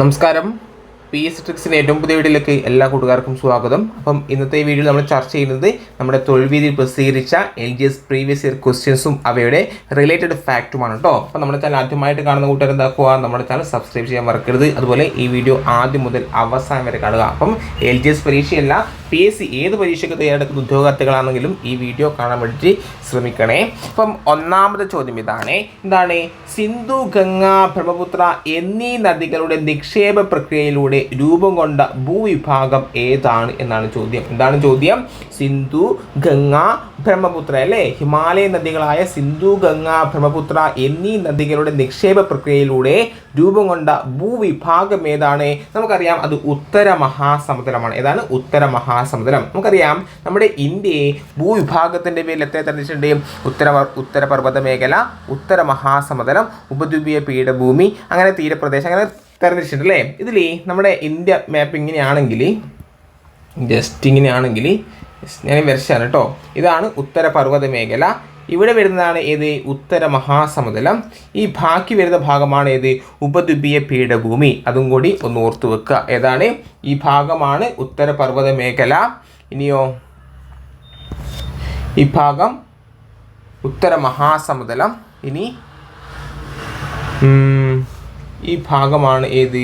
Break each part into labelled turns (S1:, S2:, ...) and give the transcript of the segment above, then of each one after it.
S1: നമസ്കാരം P S ട്രിക്സിൻ്റെ ഏറ്റവും പുതിയ വീഡിയോയിലേക്ക് എല്ലാ കൂട്ടുകാർക്കും സ്വാഗതം അപ്പം ഇന്നത്തെ വീഡിയോ നമ്മൾ ചർച്ച ചെയ്യുന്നത് നമ്മുടെ തൊഴിൽ വീതി പ്രസിദ്ധീകരിച്ച L G S previous year ക്വസ്റ്റ്യൻസും അവയുടെ റിലേറ്റഡ് ഫാക്റ്റുമാണ് കേട്ടോ അപ്പം നമ്മുടെ ചാനൽ ആദ്യമായിട്ട് കാണുന്ന കൂട്ടുകാർ എന്താക്കുക നമ്മുടെ ചാനൽ സബ്സ്ക്രൈബ് ചെയ്യാൻ മറക്കരുത് അതുപോലെ ഈ വീഡിയോ ആദ്യം മുതൽ അവസാനം വരെ കാണുക അപ്പം എൽ ജി എസ് പരീക്ഷയല്ല പി എസ് സി ഏത് പരീക്ഷയ്ക്ക് തയ്യാറെടുക്കുന്ന ഉദ്യോഗാർത്ഥികളാണെങ്കിലും ഈ വീഡിയോ കാണാൻ വേണ്ടി ശ്രമിക്കണേ അപ്പം ഒന്നാമത്തെ ചോദ്യം ഇതാണ് എന്താണ് സിന്ധു ഗംഗ ബ്രഹ്മപുത്ര എന്നീ നദികളുടെ നിക്ഷേപ പ്രക്രിയയിലൂടെ രൂപം കൊണ്ട ഭൂവിഭാഗം ഏതാണ് എന്നാണ് ചോദ്യം എന്താണ് ചോദ്യം സിന്ധു ഗംഗ ബ്രഹ്മപുത്ര അല്ലേ ഹിമാലയ നദികളായ സിന്ധു ഗംഗ ബ്രഹ്മപുത്ര എന്നീ നദികളുടെ നിക്ഷേപ പ്രക്രിയയിലൂടെ രൂപം കൊണ്ട ഭൂവിഭാഗം ഏതാണ് നമുക്കറിയാം അത് ഉത്തര മഹാസമുദ്രമാണ് ഏതാണ് ഉത്തര മഹാസമുദ്രം നമുക്കറിയാം നമ്മുടെ ഇന്ത്യയെ ഭൂവിഭാഗത്തിൻ്റെ പേരിൽ എത്ര തന്നിട്ടുണ്ട് ഉത്തര ഉത്തരപർവ്വത മേഖല ഉത്തര മഹാസമുദ്രം ഉപദ്വീപീയ പീഠഭൂമി അങ്ങനെ തീരപ്രദേശം അങ്ങനെ തിരഞ്ഞെടുത്തിട്ടുണ്ട് അല്ലേ ഇതിൽ നമ്മുടെ ഇന്ത്യ മാപ്പ് ഇങ്ങനെയാണെങ്കിൽ ജസ്റ്റ് ഇങ്ങനെയാണെങ്കിൽ ഞാൻ വരച്ചാണ് കേട്ടോ ഇതാണ് ഉത്തര പർവ്വത മേഖല ഇവിടെ വരുന്നതാണ് ഏത് ഉത്തര മഹാസമതലം ഈ ബാക്കി വരുന്ന ഭാഗമാണ് ഏത് ഉപദ്വീപീയ പീഠഭൂമി അതും കൂടി ഒന്ന് ഓർത്തു വെക്കുക ഏതാണ് ഈ ഭാഗമാണ് ഉത്തര പർവ്വത മേഖല ഇനിയോ ഈ ഭാഗം ഉത്തര മഹാസമതലം ഇനി ഈ ഭാഗമാണ് ഏത്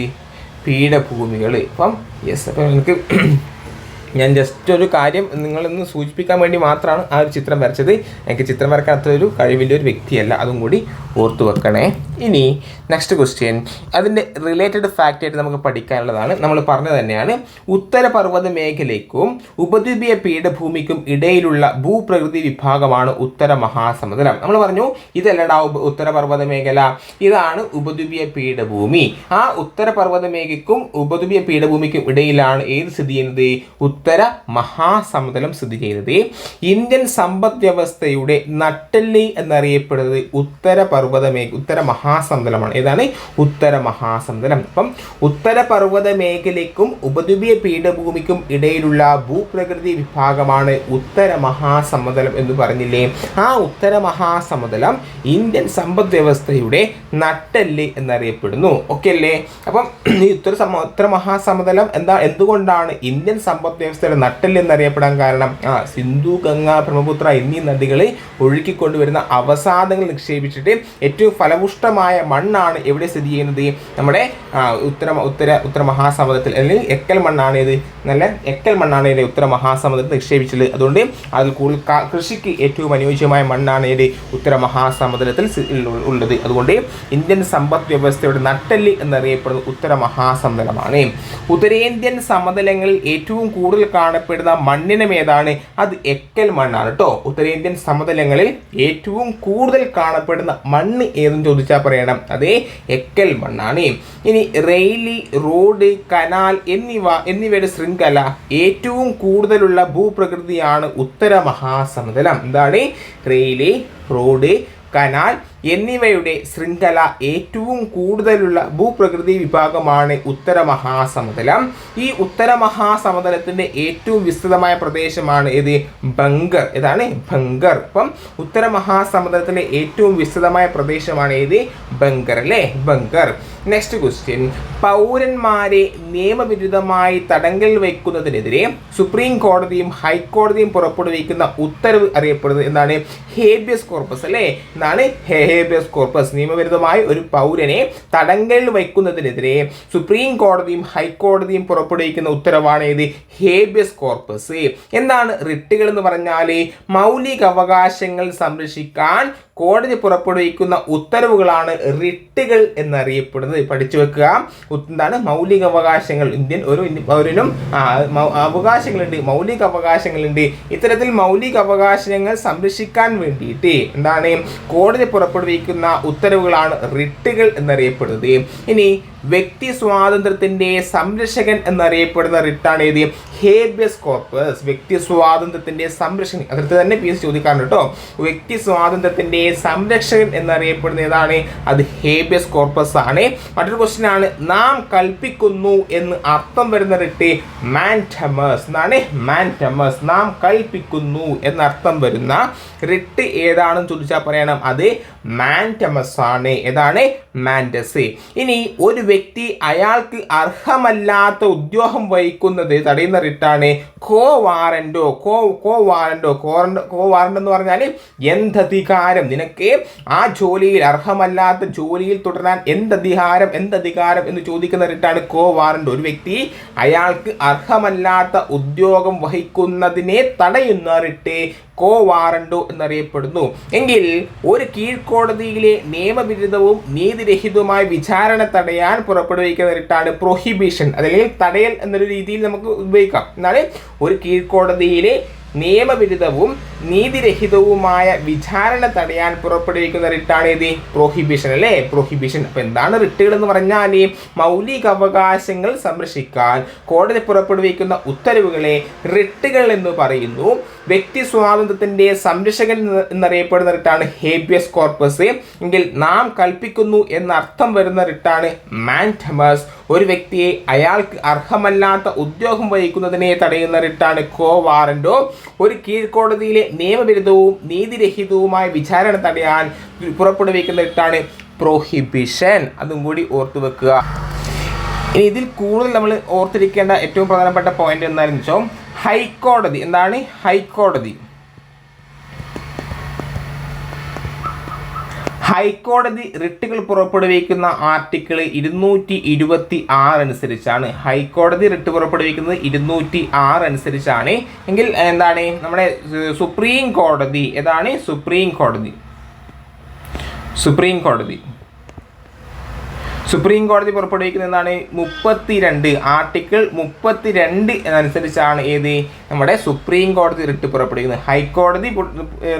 S1: പീഠഭൂമികൾ അപ്പം യെസ് അപ്പം എനിക്ക് ഞാൻ ജസ്റ്റ് ഒരു കാര്യം നിങ്ങളൊന്ന് സൂചിപ്പിക്കാൻ വേണ്ടി മാത്രമാണ് ആ ഒരു ചിത്രം വരച്ചത് എനിക്ക് ചിത്രം വരക്കാൻ അത്ര ഒരു കഴിവിൻ്റെ ഒരു വ്യക്തിയല്ല അതും കൂടി ഓർത്തു വെക്കണേ ഇനി നെക്സ്റ്റ് ക്വസ്റ്റ്യൻ അതിൻ്റെ റിലേറ്റഡ് ഫാക്റ്റ് ആയിട്ട് നമുക്ക് പഠിക്കാനുള്ളതാണ് നമ്മൾ പറഞ്ഞത് തന്നെയാണ് ഉത്തരപർവ്വത മേഖലയ്ക്കും ഉപദ്വീപീയ പീഠഭൂമിക്കും ഇടയിലുള്ള ഭൂപ്രകൃതി വിഭാഗമാണ് ഉത്തര മഹാസമുദ്രം നമ്മൾ പറഞ്ഞു ഇതല്ലടാ ഉത്തരപർവ്വത മേഖല ഇതാണ് ഉപദ്വീപീയ പീഠഭൂമി ആ ഉത്തരപർവ്വത മേഖലയ്ക്കും ഉപദ്വീപീയ പീഠഭൂമിക്കും ഇടയിലാണ് ഏത് സ്ഥിതി ചെയ്യുന്നത് ഉത്തര ഉത്തര മഹാസമുദ്രം സ്ഥിതി ചെയ്തത് ഇന്ത്യൻ സമ്പദ് വ്യവസ്ഥയുടെ നട്ടെല്ലി എന്നറിയപ്പെടുന്നത് ഉത്തര പർവ്വത മേ ഉത്തര മഹാസമുദ്രമാണ് ഏതാണ് ഉത്തര മഹാസമുദ്രം അപ്പം ഉത്തര പർവ്വത മേഖലയ്ക്കും ഉപദ്വീപീയ പീഠഭൂമിക്കും ഇടയിലുള്ള ഭൂപ്രകൃതി വിഭാഗമാണ് ഉത്തര മഹാസമുദ്രം എന്ന് പറഞ്ഞില്ലേ ആ ഉത്തര മഹാസമുദ്രം ഇന്ത്യൻ സമ്പദ് വ്യവസ്ഥയുടെ നട്ടെല്ല് എന്നറിയപ്പെടുന്നു ഓക്കെ അല്ലേ അപ്പം ഈ ഉത്തര ഉത്തര മഹാസമുദ്രം എന്താ എന്തുകൊണ്ടാണ് ഇന്ത്യൻ സമ്പദ് വ്യവസ്ഥയുടെ നട്ടൽ എന്നറിയപ്പെടാൻ കാരണം ആ സിന്ധു ഗംഗ ബ്രഹ്മപുത്ര എന്നീ നദികളെ ഒഴുക്കിക്കൊണ്ടുവരുന്ന അവസാദങ്ങൾ നിക്ഷേപിച്ചിട്ട് ഏറ്റവും ഫലപുഷ്ടമായ മണ്ണാണ് എവിടെ സ്ഥിതി ചെയ്യുന്നത് നമ്മുടെ ഉത്തര ഉത്തര ഉത്തര മഹാസമുദ്രത്തിൽ അല്ലെങ്കിൽ എക്കൽ മണ്ണാണ് ഇത് നല്ല എക്കൽ മണ്ണാണ് ഇതിൻ്റെ ഉത്തര മഹാസമുദ്രത്തിൽ നിക്ഷേപിച്ചത് അതുകൊണ്ട് അതിൽ കൂടുതൽ കൃഷിക്ക് ഏറ്റവും അനുയോജ്യമായ മണ്ണാണ് ഇത് ഉത്തര മഹാസമുദ്രത്തിൽ ഉള്ളത് അതുകൊണ്ട് ഇന്ത്യൻ സമ്പദ് വ്യവസ്ഥയുടെ നട്ടെല്ല് എന്നറിയപ്പെടുന്നത് ഉത്തര മഹാസമുദ്രമാണ് ഉത്തരേന്ത്യൻ സമതലങ്ങളിൽ ഏറ്റവും കൂടുതൽ മണിക്കൂറിൽ കാണപ്പെടുന്ന മണ്ണിനം ഏതാണ് അത് എക്കൽ മണ്ണാണ് കേട്ടോ ഉത്തരേന്ത്യൻ സമതലങ്ങളിൽ ഏറ്റവും കൂടുതൽ കാണപ്പെടുന്ന മണ്ണ് ഏതെന്ന് ചോദിച്ചാൽ പറയണം അതേ എക്കൽ മണ്ണാണ് ഇനി റെയിലി റോഡ് കനാൽ എന്നിവ എന്നിവയുടെ ശൃംഖല ഏറ്റവും കൂടുതലുള്ള ഭൂപ്രകൃതിയാണ് ഉത്തര മഹാസമതലം എന്താണ് റെയിലി റോഡ് കനാൽ എന്നിവയുടെ ശൃംഖല ഏറ്റവും കൂടുതലുള്ള ഭൂപ്രകൃതി വിഭാഗമാണ് ഉത്തരമഹാസമതലം ഈ ഉത്തരമഹാസമതലത്തിൻ്റെ ഏറ്റവും വിസ്തൃതമായ പ്രദേശമാണ് ഏത് ബംഗർ ഇതാണ് ബംഗർ ഇപ്പം ഉത്തരമഹാസമതലത്തിലെ ഏറ്റവും വിസ്തൃതമായ പ്രദേശമാണ് ഏത് ബംഗർ അല്ലേ ബംഗർ നെക്സ്റ്റ് ക്വസ്റ്റ്യൻ പൗരന്മാരെ നിയമവിരുദ്ധമായി തടങ്കൽ വയ്ക്കുന്നതിനെതിരെ സുപ്രീം കോടതിയും ഹൈക്കോടതിയും പുറപ്പെടുവിക്കുന്ന ഉത്തരവ് അറിയപ്പെടുന്നത് എന്താണ് ഹേബിയസ് കോർപ്പസ് അല്ലേ എന്നാണ് ഹേ ഹേബിയസ് കോർപ്പസ് നിയമവിരുദ്ധമായി ഒരു പൗരനെ തടങ്കലിൽ വയ്ക്കുന്നതിനെതിരെ സുപ്രീം കോടതിയും ഹൈക്കോടതിയും പുറപ്പെടുവിക്കുന്ന ഉത്തരവാണ് ഏത് ഹേബിയസ് കോർപ്പസ് എന്താണ് റിട്ടുകൾ എന്ന് പറഞ്ഞാൽ മൗലിക അവകാശങ്ങൾ സംരക്ഷിക്കാൻ കോടതി പുറപ്പെടുവിക്കുന്ന ഉത്തരവുകളാണ് റിട്ടുകൾ എന്നറിയപ്പെടുന്നത് പഠിച്ചു വെക്കുക എന്താണ് മൗലിക അവകാശങ്ങൾ ഇന്ത്യൻ ഒരു പൗരനും അവകാശങ്ങളുണ്ട് മൗലിക അവകാശങ്ങളുണ്ട് ഇത്തരത്തിൽ മൗലിക അവകാശങ്ങൾ സംരക്ഷിക്കാൻ വേണ്ടിയിട്ട് എന്താണ് കോടതി പുറപ്പെടുവിക്കുന്ന ഉത്തരവുകളാണ് റിട്ടുകൾ എന്നറിയപ്പെടുന്നത് ഇനി വ്യക്തി സ്വാതന്ത്ര്യത്തിന്റെ സംരക്ഷകൻ എന്നറിയപ്പെടുന്ന റിട്ടാണ് ഏത് ഹേബിയസ് കോർപ്പസ് വ്യക്തി സ്വാതന്ത്ര്യത്തിന്റെ സംരക്ഷകൻ അതിർത്തി തന്നെ പി എസ് ചോദിക്കാറുണ്ട് കേട്ടോ വ്യക്തി സ്വാതന്ത്ര്യത്തിന്റെ സംരക്ഷകൻ എന്നറിയപ്പെടുന്ന ഏതാണ് അത് ഹേബിയസ് കോർപ്പസ് ആണ് മറ്റൊരു ക്വസ്റ്റ്യൻ ആണ് നാം കൽപ്പിക്കുന്നു എന്ന് അർത്ഥം വരുന്ന റിട്ട് മാൻറ്റമേഴ്സ് എന്നാണ് മാൻറ്റമേഴ്സ് നാം കൽപ്പിക്കുന്നു എന്നർത്ഥം വരുന്ന റിട്ട് ഏതാണെന്ന് ചോദിച്ചാൽ പറയണം അത് മാൻറ്റമസ് ആണ് ഏതാണ് മാൻറ്റസ് ഇനി ഒരു വ്യക്തി അയാൾക്ക് അർഹമല്ലാത്ത ഉദ്യോഗം വഹിക്കുന്നത് തടയുന്ന റിട്ടാണ് കോ കോ കോ വാറൻറ്റോ കോറൻറ്റോ കോ എന്ന് പറഞ്ഞാൽ എന്തധികാരം നിനക്ക് ആ ജോലിയിൽ അർഹമല്ലാത്ത ജോലിയിൽ തുടരാൻ എന്ത് അധികാരം എന്ന് ചോദിക്കുന്ന റിട്ടാണ് കോ വാറണ്ട് ഒരു വ്യക്തി അയാൾക്ക് അർഹമല്ലാത്ത ഉദ്യോഗം വഹിക്കുന്നതിനെ തടയുന്ന റിട്ട് കോ വാറണ്ടോ എന്നറിയപ്പെടുന്നു എങ്കിൽ ഒരു കീഴ്ക്കോടതിയിലെ നിയമവിരുദ്ധവും നീതിരഹിതവുമായ വിചാരണ തടയാൻ പുറപ്പെടുവിക്കുന്ന റിട്ടാണ് പ്രൊഹിബിഷൻ അതല്ലെങ്കിൽ തടയൽ എന്നൊരു രീതിയിൽ നമുക്ക് ഉപയോഗിക്കാം എന്നാൽ ഒരു കീഴ്ക്കോടതിയിലെ നിയമവിരുദ്ധവും നീതിരഹിതവുമായ വിചാരണ തടയാൻ പുറപ്പെടുവിക്കുന്ന റിട്ടാണ് ഇത് പ്രോഹിബിഷൻ അല്ലേ പ്രോഹിബിഷൻ അപ്പോൾ എന്താണ് റിട്ടുകൾ എന്ന് പറഞ്ഞാൽ മൗലിക അവകാശങ്ങൾ സംരക്ഷിക്കാൻ കോടതി പുറപ്പെടുവിക്കുന്ന ഉത്തരവുകളെ റിട്ടുകൾ എന്ന് പറയുന്നു വ്യക്തി സ്വാതന്ത്ര്യത്തിന്റെ സംരക്ഷകൻ എന്നറിയപ്പെടുന്ന റിട്ടാണ് ഹേബിയസ് കോർപ്പസ് എങ്കിൽ നാം കൽപ്പിക്കുന്നു എന്ന അർത്ഥം വരുന്ന റിട്ടാണ് മാൻഡമസ് ഒരു വ്യക്തിയെ അയാൾക്ക് അർഹമല്ലാത്ത ഉദ്യോഗം വഹിക്കുന്നതിനെ തടയുന്ന റിട്ടാണ് കോ വാറൻഡോ ഒരു കീഴ്ക്കോടതിയിലെ നിയമവിരുദ്ധവും നീതിരഹിതവുമായ വിചാരണ തടയാൻ പുറപ്പെടുവിക്കുന്ന ഇട്ടാണ് പ്രോഹിബിഷൻ അതും കൂടി ഓർത്തു വെക്കുക ഇനി ഇതിൽ കൂടുതൽ നമ്മൾ ഓർത്തിരിക്കേണ്ട ഏറ്റവും പ്രധാനപ്പെട്ട പോയിന്റ് എന്താണെന്ന് വെച്ചാൽ ഹൈക്കോടതി എന്താണ് ഹൈക്കോടതി ഹൈക്കോടതി റിട്ടുകൾ പുറപ്പെടുവിക്കുന്ന ആർട്ടിക്കിൾ ഇരുന്നൂറ്റി ഇരുപത്തി ആറ് അനുസരിച്ചാണ് ഹൈക്കോടതി റിട്ട് പുറപ്പെടുവിക്കുന്നത് ഇരുന്നൂറ്റി ആറ് അനുസരിച്ചാണ് എങ്കിൽ എന്താണ് നമ്മുടെ സുപ്രീം കോടതി ഏതാണ് സുപ്രീം കോടതി സുപ്രീം കോടതി സുപ്രീം കോടതി പുറപ്പെടുവിക്കുന്ന എന്താണ് മുപ്പത്തിരണ്ട് ആർട്ടിക്കിൾ മുപ്പത്തിരണ്ട് എന്നനുസരിച്ചാണ് ഏത് നമ്മുടെ സുപ്രീം കോടതി റിട്ട് പുറപ്പെടുവിക്കുന്നത് ഹൈക്കോടതി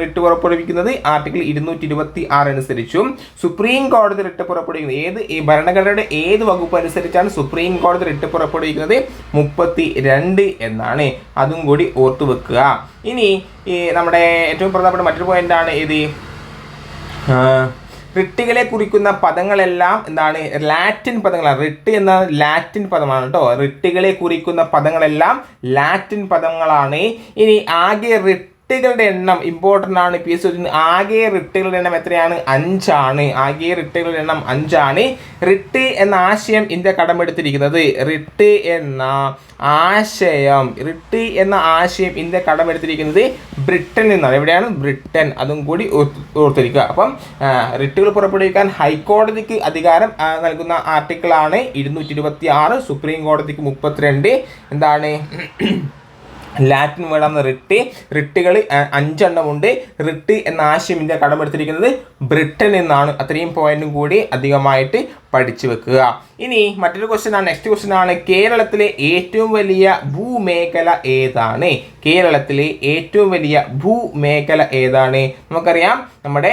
S1: റിട്ട് പുറപ്പെടുവിക്കുന്നത് ആർട്ടിക്കിൾ ഇരുന്നൂറ്റി ഇരുപത്തി ആറ് അനുസരിച്ചും സുപ്രീം കോടതി റിട്ട് പുറപ്പെടുവിക്കുന്നത് ഏത് ഈ ഭരണഘടനയുടെ ഏത് വകുപ്പ് അനുസരിച്ചാണ് സുപ്രീം കോടതി റിട്ട് പുറപ്പെടുവിക്കുന്നത് മുപ്പത്തി രണ്ട് എന്നാണ് അതും കൂടി ഓർത്തു വെക്കുക ഇനി നമ്മുടെ ഏറ്റവും പ്രധാനപ്പെട്ട മറ്റൊരു പോയിന്റാണ് ഏത് റിട്ടികളെ കുറിക്കുന്ന പദങ്ങളെല്ലാം എന്താണ് ലാറ്റിൻ പദങ്ങളാണ് റിട്ട് എന്ന ലാറ്റിൻ പദമാണ് കേട്ടോ റിട്ടികളെ കുറിക്കുന്ന പദങ്ങളെല്ലാം ലാറ്റിൻ പദങ്ങളാണ് ഇനി ആകെ റിട്ട് റിട്ടുകളുടെ എണ്ണം ഇമ്പോർട്ടൻ്റ് ആണ് പി എസ് ചോദിക്കുന്നത് ആകെ റിട്ടുകളുടെ എണ്ണം എത്രയാണ് അഞ്ചാണ് ആകെ റിട്ടുകളുടെ എണ്ണം അഞ്ചാണ് റിട്ട് എന്ന ആശയം ഇന്ത്യ കടമെടുത്തിരിക്കുന്നത് റിട്ട് എന്ന ആശയം റിട്ട് എന്ന ആശയം ഇന്ത്യ കടമെടുത്തിരിക്കുന്നത് ബ്രിട്ടനിൽ നിന്നാണ് എവിടെയാണ് ബ്രിട്ടൻ അതും കൂടി ഓർത്തിരിക്കുക അപ്പം റിട്ടുകൾ പുറപ്പെടുവിക്കാൻ ഹൈക്കോടതിക്ക് അധികാരം നൽകുന്ന ആർട്ടിക്കിളാണ് ഇരുന്നൂറ്റി ഇരുപത്തി ആറ് സുപ്രീം കോടതിക്ക് മുപ്പത്തിരണ്ട് എന്താണ് ലാറ്റിൻ വേർഡാണ് റിട്ട് റിട്ടുകൾ അഞ്ചെണ്ണമുണ്ട് റിട്ട് എന്ന ആശയം ഇന്ത്യ കടമെടുത്തിരിക്കുന്നത് ബ്രിട്ടൻ എന്നാണ് അത്രയും പോയിന്റും കൂടി അധികമായിട്ട് പഠിച്ചു വെക്കുക ഇനി മറ്റൊരു ക്വസ്റ്റ്യൻ ആണ് നെക്സ്റ്റ് ക്വസ്റ്റ്യൻ ആണ് കേരളത്തിലെ ഏറ്റവും വലിയ ഭൂമേഖല ഏതാണ് കേരളത്തിലെ ഏറ്റവും വലിയ ഭൂമേഖല ഏതാണ് നമുക്കറിയാം നമ്മുടെ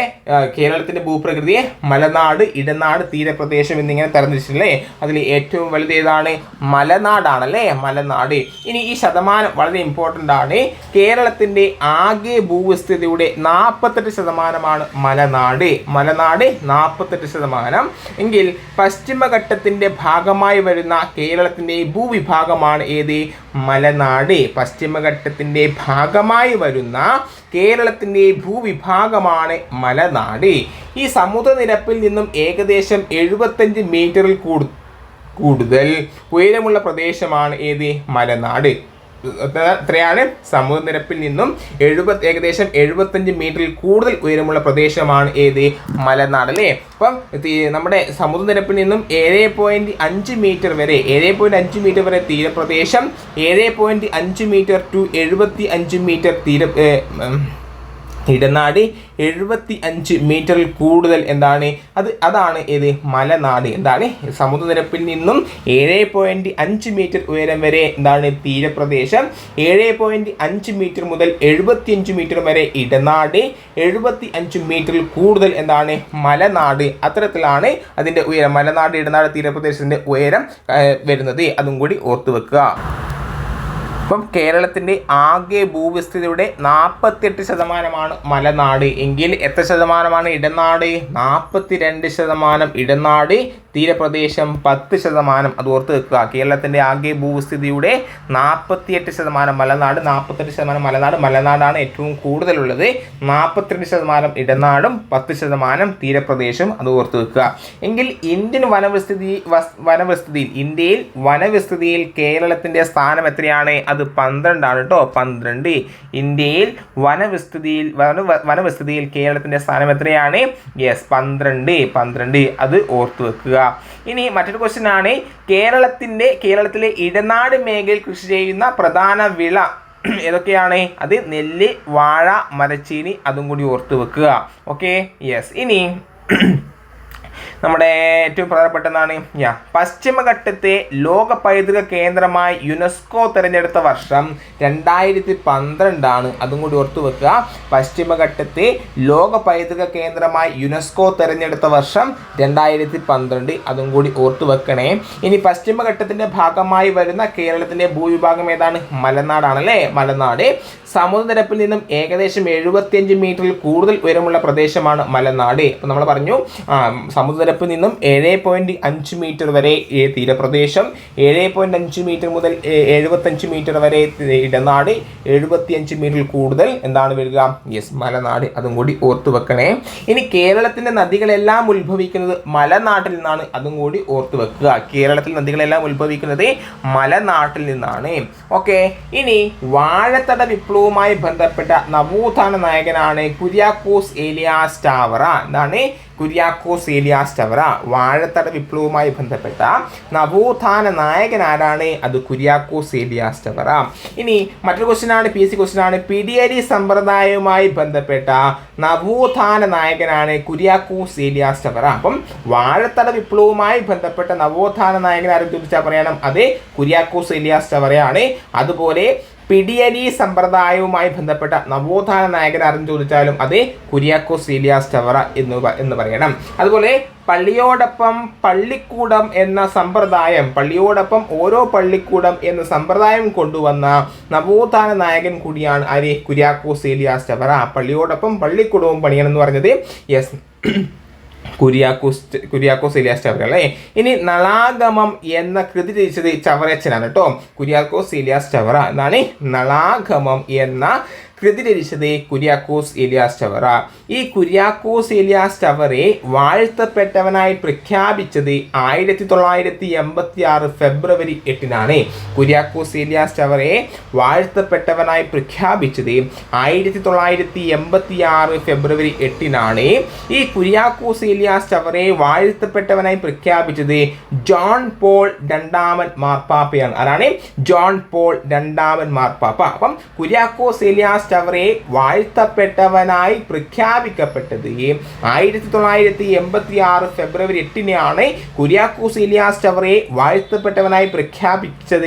S1: കേരളത്തിൻ്റെ ഭൂപ്രകൃതിയെ മലനാട് ഇടനാട് തീരപ്രദേശം എന്നിങ്ങനെ തരംതിരിച്ചില്ലേ അതിൽ ഏറ്റവും വലുത് ഏതാണ് മലനാടാണല്ലേ മലനാട് ഇനി ഈ ശതമാനം വളരെ ഇമ്പോർട്ടൻ്റ് ആണ് കേരളത്തിൻ്റെ ആകെ ഭൂവിസ്ഥിതിയുടെ നാൽപ്പത്തെട്ട് ശതമാനമാണ് മലനാട് മലനാട് നാൽപ്പത്തെട്ട് ശതമാനം എങ്കിൽ പശ്ചിമഘട്ടത്തിൻ്റെ ഭാഗമായി വരുന്ന കേരളത്തിൻ്റെ ഭൂവിഭാഗമാണ് ഏത് മലനാട് പശ്ചിമഘട്ടത്തിൻ്റെ ഭാഗമായി വരുന്ന കേരളത്തിൻ്റെ ഭൂവിഭാഗമാണ് മലനാട് ഈ സമുദ്രനിരപ്പിൽ നിന്നും ഏകദേശം എഴുപത്തഞ്ച് മീറ്ററിൽ കൂടുതൽ ഉയരമുള്ള പ്രദേശമാണ് ഏത് മലനാട് എത്രയാണ് സമുദ്രനിരപ്പിൽ നിന്നും എഴുപത് ഏകദേശം എഴുപത്തഞ്ച് മീറ്ററിൽ കൂടുതൽ ഉയരമുള്ള പ്രദേശമാണ് ഏത് മലനാട് അല്ലേ അപ്പം നമ്മുടെ സമുദ്രനിരപ്പിൽ നിന്നും ഏഴ് പോയിന്റ് അഞ്ച് മീറ്റർ വരെ ഏഴ് പോയിന്റ് അഞ്ച് മീറ്റർ വരെ തീരപ്രദേശം ഏഴ് പോയിന്റ് അഞ്ച് മീറ്റർ ടു എഴുപത്തി അഞ്ച് മീറ്റർ തീര ഇടനാട് എഴുപത്തി അഞ്ച് മീറ്ററിൽ കൂടുതൽ എന്താണ് അത് അതാണ് ഏത് മലനാട് എന്താണ് സമുദ്രനിരപ്പിൽ നിന്നും ഏഴ് പോയിന്റ് അഞ്ച് മീറ്റർ ഉയരം വരെ എന്താണ് തീരപ്രദേശം ഏഴ് പോയിന്റ് അഞ്ച് മീറ്റർ മുതൽ അഞ്ച് മീറ്റർ വരെ ഇടനാട് എഴുപത്തി അഞ്ച് മീറ്ററിൽ കൂടുതൽ എന്താണ് മലനാട് അത്തരത്തിലാണ് അതിൻ്റെ ഉയരം മലനാട് ഇടനാട് തീരപ്രദേശത്തിൻ്റെ ഉയരം വരുന്നത് അതും കൂടി ഓർത്തു വെക്കുക അപ്പം കേരളത്തിൻ്റെ ആകെ ഭൂവിസ്ഥിതിയുടെ നാൽപ്പത്തെട്ട് ശതമാനമാണ് മലനാട് എങ്കിൽ എത്ര ശതമാനമാണ് ഇടനാട് നാൽപ്പത്തി രണ്ട് ശതമാനം ഇടനാട് തീരപ്രദേശം പത്ത് ശതമാനം അത് ഓർത്ത് വെക്കുക കേരളത്തിൻ്റെ ആകെ ഭൂസ്ഥിതിയുടെ നാൽപ്പത്തിയെട്ട് ശതമാനം മലനാട് നാൽപ്പത്തെട്ട് ശതമാനം മലനാട് മലനാടാണ് ഏറ്റവും കൂടുതലുള്ളത് നാൽപ്പത്തിരണ്ട് ശതമാനം ഇടനാടും പത്ത് ശതമാനം തീരപ്രദേശം അത് ഓർത്ത് വെക്കുക എങ്കിൽ ഇന്ത്യൻ വനവിസ്തൃതി വനവിസ്തൃതിയിൽ ഇന്ത്യയിൽ വനവിസ്തൃതിയിൽ കേരളത്തിൻ്റെ സ്ഥാനം എത്രയാണ് അത് പന്ത്രണ്ടാണ് കേട്ടോ പന്ത്രണ്ട് ഇന്ത്യയിൽ വനവിസ്തൃതിയിൽ വന വനവിസ്തൃതിയിൽ കേരളത്തിൻ്റെ സ്ഥാനം എത്രയാണ് യെസ് പന്ത്രണ്ട് പന്ത്രണ്ട് അത് ഓർത്ത് വെക്കുക ഇനി മറ്റൊരു ക്വസ്റ്റ്യൻ ആണ് കേരളത്തിൻ്റെ കേരളത്തിലെ ഇടനാട് മേഖലയിൽ കൃഷി ചെയ്യുന്ന പ്രധാന വിള ഏതൊക്കെയാണ് അത് നെല്ല് വാഴ മരച്ചീനി അതും കൂടി ഓർത്ത് വെക്കുക ഓക്കെ യെസ് ഇനി നമ്മുടെ ഏറ്റവും പ്രധാനപ്പെട്ടതാണ് യാ പശ്ചിമഘട്ടത്തെ ലോക പൈതൃക കേന്ദ്രമായി യുനെസ്കോ തിരഞ്ഞെടുത്ത വർഷം രണ്ടായിരത്തി പന്ത്രണ്ടാണ് അതും കൂടി ഓർത്തു വെക്കുക പശ്ചിമഘട്ടത്തെ ലോക പൈതൃക കേന്ദ്രമായി യുനെസ്കോ തിരഞ്ഞെടുത്ത വർഷം രണ്ടായിരത്തി പന്ത്രണ്ട് അതും കൂടി ഓർത്തു വെക്കണേ ഇനി പശ്ചിമഘട്ടത്തിൻ്റെ ഭാഗമായി വരുന്ന കേരളത്തിൻ്റെ ഭൂവിഭാഗം ഏതാണ് മലനാടാണല്ലേ മലനാട് സമുദ്രനിരപ്പിൽ നിന്നും ഏകദേശം എഴുപത്തിയഞ്ച് മീറ്ററിൽ കൂടുതൽ ഉയരമുള്ള പ്രദേശമാണ് മലനാട് അപ്പോൾ നമ്മൾ പറഞ്ഞു സമുദ്ര നിരപ്പിൽ നിന്നും ഏഴ് പോയിൻറ്റ് അഞ്ച് മീറ്റർ വരെ തീരപ്രദേശം ഏഴ് പോയിൻറ്റ് അഞ്ച് മീറ്റർ മുതൽ എഴുപത്തഞ്ച് മീറ്റർ വരെ ഇടനാട് അഞ്ച് മീറ്ററിൽ കൂടുതൽ എന്താണ് വരിക യെസ് മലനാട് അതും കൂടി ഓർത്തു വെക്കണേ ഇനി കേരളത്തിൻ്റെ നദികളെല്ലാം ഉത്ഭവിക്കുന്നത് മലനാട്ടിൽ നിന്നാണ് അതും കൂടി ഓർത്തു വെക്കുക കേരളത്തിൽ നദികളെല്ലാം ഉത്ഭവിക്കുന്നത് മലനാട്ടിൽ നിന്നാണ് ഓക്കെ ഇനി വാഴത്തട വിപ്ലവവുമായി ബന്ധപ്പെട്ട നവോത്ഥാന നായകനാണ് കുര്യാക്കോസ് ഏലിയാസ് ടാവറ എന്താണ് കുര്യാക്കോ ഏലിയാസ് ചവറ വാഴത്തട വിപ്ലവവുമായി ബന്ധപ്പെട്ട നവോത്ഥാന നായകൻ ആരാണ് അത് കുര്യാക്കോ ഏലിയാസ് ഇനി മറ്റൊരു ക്വസ്റ്റിനാണ് പി സി ക്വസ്റ്റിനാണ് പിടിയരി സമ്പ്രദായവുമായി ബന്ധപ്പെട്ട നവോത്ഥാന നായകനാണ് കുര്യാക്കോ ഏലിയാസ് ചവറ അപ്പം വാഴത്തട വിപ്ലവവുമായി ബന്ധപ്പെട്ട നവോത്ഥാന നായകൻ ആരും ചോദിച്ചാൽ പറയണം അതെ കുര്യാക്കോ ഏലിയാസ് ചവറയാണ് അതുപോലെ പിടിയരി സമ്പ്രദായവുമായി ബന്ധപ്പെട്ട നവോത്ഥാന നായകൻ ആരെന്ന് ചോദിച്ചാലും അത് കുര്യാക്കോ സീലിയാസ് ടവറ എന്ന് എന്ന് പറയണം അതുപോലെ പള്ളിയോടൊപ്പം പള്ളിക്കൂടം എന്ന സമ്പ്രദായം പള്ളിയോടൊപ്പം ഓരോ പള്ളിക്കൂടം എന്ന സമ്പ്രദായം കൊണ്ടുവന്ന നവോത്ഥാന നായകൻ കൂടിയാണ് ആര് കുര്യാക്കോ സീലിയാസ് ടവറ പള്ളിയോടൊപ്പം പള്ളിക്കൂടവും പണിയണം എന്ന് പറഞ്ഞത് യെസ് കുര്യാക്കോസ് കുര്യാക്കോസ് ഇലിയാസ് ചവറ അല്ലേ ഇനി നളാഗമം എന്ന കൃതി രചിച്ചത് ചവറച്ചനാണ് കേട്ടോ കുര്യാക്കോസ് ഇലിയാസ് ചവറ എന്നാണ് നളാഗമം എന്ന രചിച്ചത് കുര്യാക്കോസ് ഏലിയാസ് ടവറ ഈ കുര്യാക്കോസ് ഏലിയാസ് ടവറെ വാഴ്ത്തപ്പെട്ടവനായി പ്രഖ്യാപിച്ചത് ആയിരത്തി തൊള്ളായിരത്തി എൺപത്തി ആറ് ഫെബ്രുവരി എട്ടിനാണ് കുര്യാക്കോസ് ഏലിയാസ് ടവറെ വാഴ്ത്തപ്പെട്ടവനായി പ്രഖ്യാപിച്ചത് ആയിരത്തി തൊള്ളായിരത്തി എൺപത്തി ആറ് ഫെബ്രുവരി എട്ടിനാണ് ഈ കുര്യാക്കോസ് ഏലിയാസ് ടവറെ വാഴ്ത്തപ്പെട്ടവനായി പ്രഖ്യാപിച്ചത് ജോൺ പോൾ രണ്ടാമൻ മാർപ്പാപ്പയാണ് അതാണ് ജോൺ പോൾ രണ്ടാമൻ മാർപ്പാപ്പ അപ്പം കുര്യാക്കോസ് ഏലിയാസ് മരിച്ചവരെ വാഴ്ത്തപ്പെട്ടവനായി പ്രഖ്യാപിക്കപ്പെട്ടത് ആയിരത്തി തൊള്ളായിരത്തി എൺപത്തി ആറ് ഫെബ്രുവരി എട്ടിനെയാണ് കുര്യാക്കൂസ് ഇലിയാസ് ചവറെ വാഴ്ത്തപ്പെട്ടവനായി പ്രഖ്യാപിച്ചത്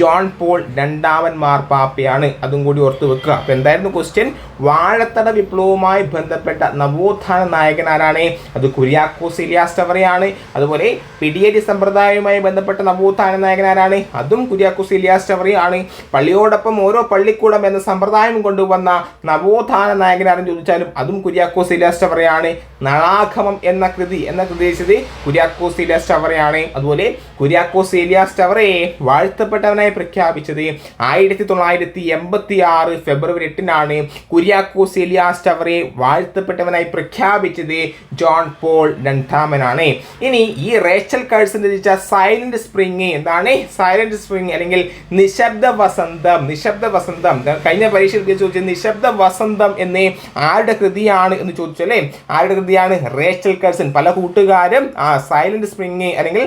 S1: ജോൺ പോൾ രണ്ടാമൻ മാർപ്പാപ്പയാണ് അതും കൂടി ഓർത്ത് വെക്കുക അപ്പോൾ എന്തായിരുന്നു ക്വസ്റ്റ്യൻ വാഴത്തട വിപ്ലവവുമായി ബന്ധപ്പെട്ട നവോത്ഥാന നായകൻ ആരാണ് അത് കുര്യാക്കൂസ് ഇലിയാസ് ചവറയാണ് അതുപോലെ പിടിയേരി സമ്പ്രദായവുമായി ബന്ധപ്പെട്ട നവോത്ഥാന നായകൻ ആരാണ് അതും കുര്യാക്കൂസ് ഇലിയാസ് ചവറയാണ് പള്ളിയോടൊപ്പം ഓരോ പള്ളിക്കൂടം എന്ന സമ്പ്രദായം കൊണ്ട് കൊണ്ടുവന്ന നവോത്ഥാന നായകൻ ചോദിച്ചാലും അതും കുര്യാക്കോസ് ഇലാസ് ചവറയാണ് നളാഘമം എന്ന കൃതി എന്ന കൃതി രചിച്ചത് കുര്യാക്കോസ് ഇലാസ് ചവറയാണ് അതുപോലെ കുര്യാക്കോസ് ഇലിയാസ് ചവറയെ വാഴ്ത്തപ്പെട്ടവനായി പ്രഖ്യാപിച്ചത് ആയിരത്തി തൊള്ളായിരത്തി എൺപത്തി ആറ് ഫെബ്രുവരി എട്ടിനാണ് കുര്യാക്കോസ് ഇലിയാസ് ചവറയെ വാഴ്ത്തപ്പെട്ടവനായി പ്രഖ്യാപിച്ചത് ജോൺ പോൾ രണ്ടാമനാണ് ഇനി ഈ റേച്ചൽ കേഴ്സൺ രചിച്ച സൈലന്റ് സ്പ്രിങ് എന്താണ് സൈലന്റ് സ്പ്രിങ് അല്ലെങ്കിൽ നിശബ്ദ വസന്തം നിശബ്ദ വസന്തം കഴിഞ്ഞ പരീക്ഷ ചോദിച്ചത് നിശബ്ദ വസന്തം എന്നേ ആരുടെ കൃതിയാണ് എന്ന് ചോദിച്ചു അല്ലേ ആരുടെ കൃതിയാണ് റേച്ചൽ കേഴ്സൺ പല കൂട്ടുകാരും ആ സൈലന്റ് സ്പ്രിങ് അല്ലെങ്കിൽ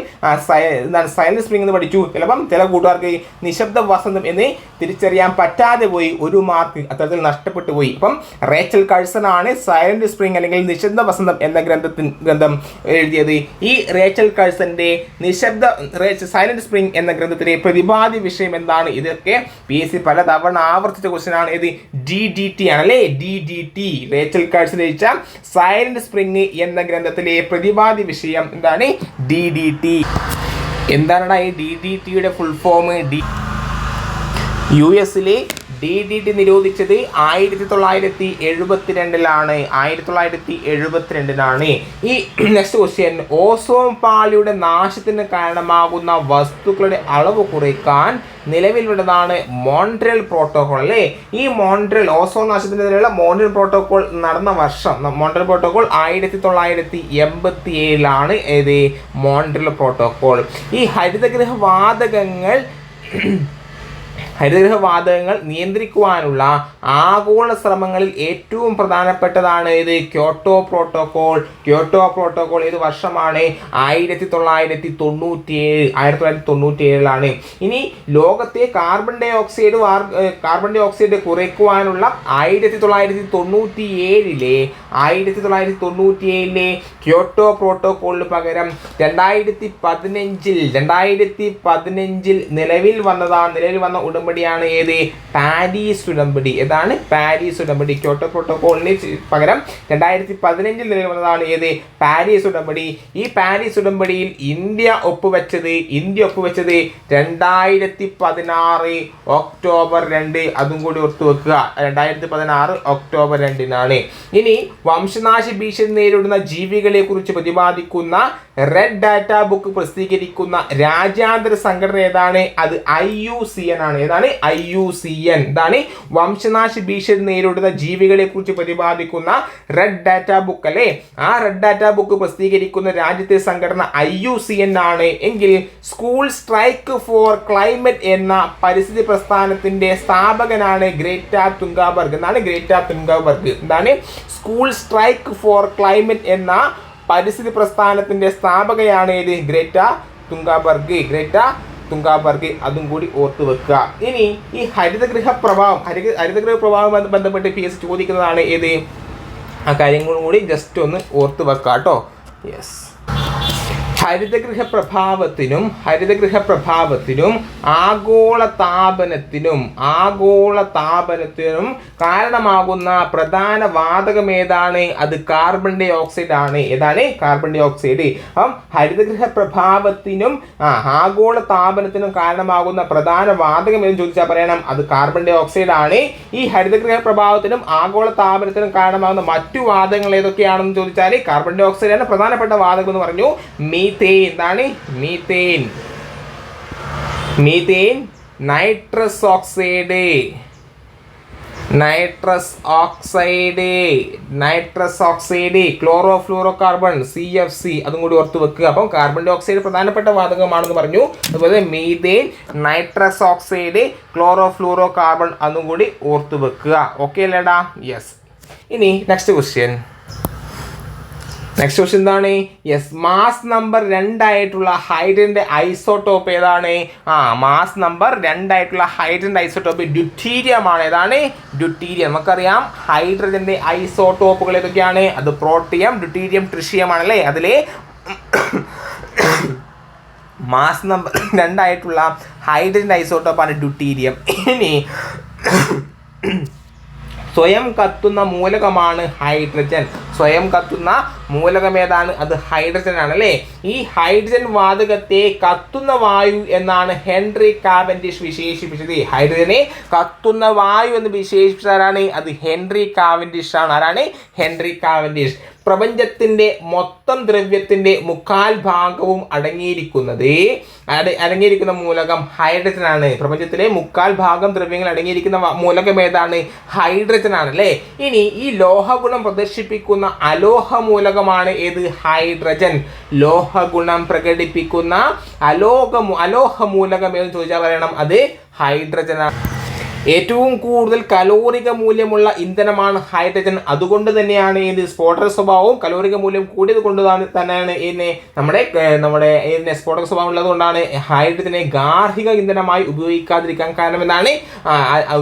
S1: എന്താണ് സൈലന്റ് സ്പ്രിങ് എന്ന് പഠിച്ചു ചിലപ്പം ചില കൂട്ടുകാർക്ക് നിശബ്ദ വസന്തം എന്നേ തിരിച്ചറിയാൻ പറ്റാതെ പോയി ഒരു മാർക്ക് അത്തരത്തിൽ നഷ്ടപ്പെട്ടു പോയി അപ്പം റേച്ചൽ കഴ്സൺ ആണ് സൈലന്റ് സ്പ്രിങ് അല്ലെങ്കിൽ നിശബ്ദ വസന്തം എന്ന ഗ്രന്ഥത്തിൽ ഗ്രന്ഥം എഴുതിയത് ഈ റേച്ചൽ കഴ്സന്റെ നിശബ്ദ സൈലന്റ് സ്പ്രിങ് എന്ന ഗ്രന്ഥത്തിലെ പ്രതിപാദ്യ വിഷയം എന്താണ് ഇതൊക്കെ പി എസ് സി തവണ ആവർത്തിച്ച ക്വസ്റ്റ്യൻ ആണ് ഇത് ഡി ഡി ടി ആണ് അല്ലേ ഡി ഡി ടി റേച്ചൽ കാഴ്ച രചിച്ച സൈലന്റ് സ്പ്രിങ് എന്ന ഗ്രന്ഥത്തിലെ പ്രതിപാദി വിഷയം എന്താണ് ഡി ഡി ടി എന്താണടാ ഈ ഡി ഡി ടിയുടെ ഫുൾ ഫോം ഡി യു എസിലെ ഡി ഡി ടി നിരോധിച്ചത് ആയിരത്തി തൊള്ളായിരത്തി എഴുപത്തിരണ്ടിലാണ് ആയിരത്തി തൊള്ളായിരത്തി എഴുപത്തിരണ്ടിലാണ് ഈ നെക്സ്റ്റ് ക്വസ്റ്റ്യൻ ഓസോൺ പാളിയുടെ നാശത്തിന് കാരണമാകുന്ന വസ്തുക്കളുടെ അളവ് കുറയ്ക്കാൻ നിലവിലുള്ളതാണ് മോൺട്രിയൽ പ്രോട്ടോകോൾ അല്ലേ ഈ മോൺട്രിയൽ ഓസോൺ നാശത്തിനെതിരെയുള്ള മോൺട്രിയൽ പ്രോട്ടോകോൾ നടന്ന വർഷം മോൺട്രിയൽ പ്രോട്ടോകോൾ ആയിരത്തി തൊള്ളായിരത്തി എൺപത്തി ഏഴിലാണ് ഏത് മോൺട്രൽ പ്രോട്ടോകോൾ ഈ ഹരിതഗൃഹ വാതകങ്ങൾ ഹരിതഗൃഹവാതകങ്ങൾ നിയന്ത്രിക്കുവാനുള്ള ആഗോള ശ്രമങ്ങളിൽ ഏറ്റവും പ്രധാനപ്പെട്ടതാണ് ഇത് ക്യോട്ടോ പ്രോട്ടോകോൾ ക്യോട്ടോ പ്രോട്ടോകോൾ ഏത് വർഷമാണ് ആയിരത്തി തൊള്ളായിരത്തി തൊണ്ണൂറ്റിയേഴ് ആയിരത്തി തൊള്ളായിരത്തി തൊണ്ണൂറ്റിയേഴിലാണ് ഇനി ലോകത്തെ carbon dioxide carbon dioxide കുറയ്ക്കുവാനുള്ള ആയിരത്തി തൊള്ളായിരത്തി തൊണ്ണൂറ്റി ഏഴിലെ ആയിരത്തി തൊള്ളായിരത്തി തൊണ്ണൂറ്റി ഏഴിലെ ക്യോട്ടോ പ്രോട്ടോകോളിന് പകരം രണ്ടായിരത്തി പതിനഞ്ചിൽ രണ്ടായിരത്തി പതിനഞ്ചിൽ നിലവിൽ വന്നതാണ് നിലവിൽ വന്ന ഉടമ്പടി ഉടമ്പടിയാണ് ഏത് പാരീസ് ഉടമ്പടി ഏതാണ് പാരീസ് ഉടമ്പടി ക്യോട്ടോ പ്രോട്ടോകോളിന് പകരം രണ്ടായിരത്തി പതിനഞ്ചിൽ നിലവിൽ വന്നതാണ് ഏത് പാരീസ് ഉടമ്പടി ഈ പാരീസ് ഉടമ്പടിയിൽ ഇന്ത്യ ഒപ്പുവെച്ചത് ഇന്ത്യ ഒപ്പുവെച്ചത് രണ്ടായിരത്തി പതിനാറ് ഒക്ടോബർ രണ്ട് അതും കൂടി ഓർത്തു വെക്കുക രണ്ടായിരത്തി പതിനാറ് ഒക്ടോബർ രണ്ടിനാണ് ഇനി വംശനാശ ഭീഷണി നേരിടുന്ന ജീവികളെ കുറിച്ച് പ്രതിപാദിക്കുന്ന റെഡ് ഡാറ്റ ബുക്ക് പ്രസിദ്ധീകരിക്കുന്ന രാജ്യാന്തര സംഘടന ഏതാണ് അത് ഐ യു സി എൻ ആണ് ഏതാണ് എന്താണ് ഐ യു സി എൻ ഇതാണ് വംശനാശ ഭീഷണി നേരിടുന്ന കുറിച്ച് പ്രതിപാദിക്കുന്ന റെഡ് ഡാറ്റ ബുക്ക് അല്ലേ ആ റെഡ് ഡാറ്റ ബുക്ക് പ്രസിദ്ധീകരിക്കുന്ന രാജ്യത്തെ സംഘടന ഐ യു സി എൻ ആണ് എങ്കിൽ സ്കൂൾ സ്ട്രൈക്ക് ഫോർ ക്ലൈമറ്റ് എന്ന പരിസ്ഥിതി പ്രസ്ഥാനത്തിന്റെ സ്ഥാപകനാണ് ഗ്രേറ്റ തുങ്കാബർഗ് എന്നാണ് ഗ്രേറ്റ തുങ്കാബർഗ് എന്താണ് സ്കൂൾ സ്ട്രൈക്ക് ഫോർ ക്ലൈമറ്റ് എന്ന പരിസ്ഥിതി പ്രസ്ഥാനത്തിന്റെ സ്ഥാപകയാണ് ഇത് ഗ്രേറ്റ തുങ്കാബർഗ് ഗ്രേറ്റ തുങ്കാബർഗി അതും കൂടി ഓർത്തു വെക്കുക ഇനി ഈ ഹരിതഗൃഹ പ്രഭാവം ഹരി ഹരിതഗൃഹ പ്രഭാവം ബന്ധപ്പെട്ട് പി എസ് ചോദിക്കുന്നതാണ് ഏത് ആ കാര്യങ്ങളും കൂടി ജസ്റ്റ് ഒന്ന് ഓർത്ത് വെക്കാം കേട്ടോ യെസ് ഹരിതഗൃഹ പ്രഭാവത്തിനും ഹരിതഗൃഹ പ്രഭാവത്തിനും ആഗോള താപനത്തിനും ആഗോള താപനത്തിനും കാരണമാകുന്ന പ്രധാന വാതകം ഏതാണ് അത് കാർബൺ ഡൈ ഓക്സൈഡ് ആണ് ഏതാണ് കാർബൺ ഡൈ ഓക്സൈഡ് അപ്പം ഹരിതഗൃഹ പ്രഭാവത്തിനും ആഗോള താപനത്തിനും കാരണമാകുന്ന പ്രധാന വാതകം എന്ന് ചോദിച്ചാൽ പറയണം അത് കാർബൺ ഡൈ ഓക്സൈഡ് ആണ് ഈ ഹരിതഗൃഹ പ്രഭാവത്തിനും ആഗോള താപനത്തിനും കാരണമാകുന്ന മറ്റു വാതകങ്ങൾ ഏതൊക്കെയാണെന്ന് ചോദിച്ചാൽ കാർബൺ ഡൈ ഓക്സൈഡ് ആണ് പ്രധാനപ്പെട്ട വാതകം എന്ന് പറഞ്ഞു മീ മീത്തേൻ എന്താണ് methane methane nitrous oxide nitrous oxide nitrous oxide chlorofluorocarbon C F C അതും കൂടി ഓർത്ത് വെക്കുക അപ്പം കാർബൺ ഡൈ ഓക്സൈഡ് പ്രധാനപ്പെട്ട വാതകമാണെന്ന് പറഞ്ഞു അതുപോലെ methane nitrous oxide chlorofluorocarbon അതും കൂടി ഓർത്ത് വെക്കുക ഓക്കെ അല്ലേടാ യെസ് ഇനി നെക്സ്റ്റ് ക്വസ്റ്റ്യൻ നെക്സ്റ്റ് ക്വസ്റ്റ്യൻ എന്താണ് യെസ് മാസ് നമ്പർ രണ്ടായിട്ടുള്ള ഹൈഡ്രൻ്റെ ഐസോട്ടോപ്പ് ഏതാണ് ആ മാസ് നമ്പർ രണ്ടായിട്ടുള്ള ഹൈഡ്രൻ്റെ ഐസോട്ടോപ്പ് ഡ്യൂട്ടീരിയമാണ് ഏതാണ് ഡ്യൂട്ടീരിയം നമുക്കറിയാം ഹൈഡ്രജൻ്റെ ഐസോട്ടോപ്പുകൾ ഏതൊക്കെയാണ് അത് പ്രോട്ടിയം ഡ്യൂട്ടീരിയം ട്രിഷിയമാണ് അല്ലേ അതിലെ മാസ് നമ്പർ രണ്ടായിട്ടുള്ള ഹൈഡ്രജൻ്റെ ഐസോട്ടോപ്പാണ് ഡ്യൂട്ടീരിയം ഇനി സ്വയം കത്തുന്ന മൂലകമാണ് ഹൈഡ്രജൻ സ്വയം കത്തുന്ന മൂലകം ഏതാണ് അത് ഹൈഡ്രജൻ ആണ് അല്ലേ ഈ ഹൈഡ്രജൻ വാതകത്തെ കത്തുന്ന വായു എന്നാണ് ഹെൻറി കാവൻഡിഷ് വിശേഷിപ്പിച്ചത് ഹൈഡ്രജനെ കത്തുന്ന വായു എന്ന് വിശേഷിപ്പിച്ച ആരാണ് അത് ഹെൻറി കാവൻഡിഷ് ആണ് ആരാണ് ഹെൻറി കാവൻഡിഷ് പ്രപഞ്ചത്തിൻ്റെ മൊത്തം ദ്രവ്യത്തിൻ്റെ മുക്കാൽ ഭാഗവും അടങ്ങിയിരിക്കുന്നത് അടങ്ങിയിരിക്കുന്ന മൂലകം ഹൈഡ്രജൻ ആണ് പ്രപഞ്ചത്തിലെ മുക്കാൽ ഭാഗം ദ്രവ്യങ്ങൾ അടങ്ങിയിരിക്കുന്ന മൂലകം ഏതാണ് ഹൈഡ്രജൻ ആണ് അല്ലേ ഇനി ഈ ലോഹഗുണം പ്രദർശിപ്പിക്കുന്ന അലോഹ മൂലകം വാതകമാണ് ഏത് ഹൈഡ്രജൻ ലോഹഗുണം പ്രകടിപ്പിക്കുന്ന അലോഹ അലോഹ മൂലകം എന്ന് ചോദിച്ചാൽ പറയണം അത് ഹൈഡ്രജനാണ് ഏറ്റവും കൂടുതൽ കലോറിക മൂല്യമുള്ള ഇന്ധനമാണ് ഹൈഡ്രജൻ അതുകൊണ്ട് തന്നെയാണ് ഇത് സ്ഫോടക സ്വഭാവവും കലോറിക മൂല്യം കൂടിയത് കൊണ്ട് തന്നെയാണ് ഇതിനെ നമ്മുടെ നമ്മുടെ ഇതിനെ സ്ഫോടക സ്വഭാവം ഉള്ളതുകൊണ്ടാണ് ഹൈഡ്രജനെ ഗാർഹിക ഇന്ധനമായി ഉപയോഗിക്കാതിരിക്കാൻ കാരണം എന്നാണ്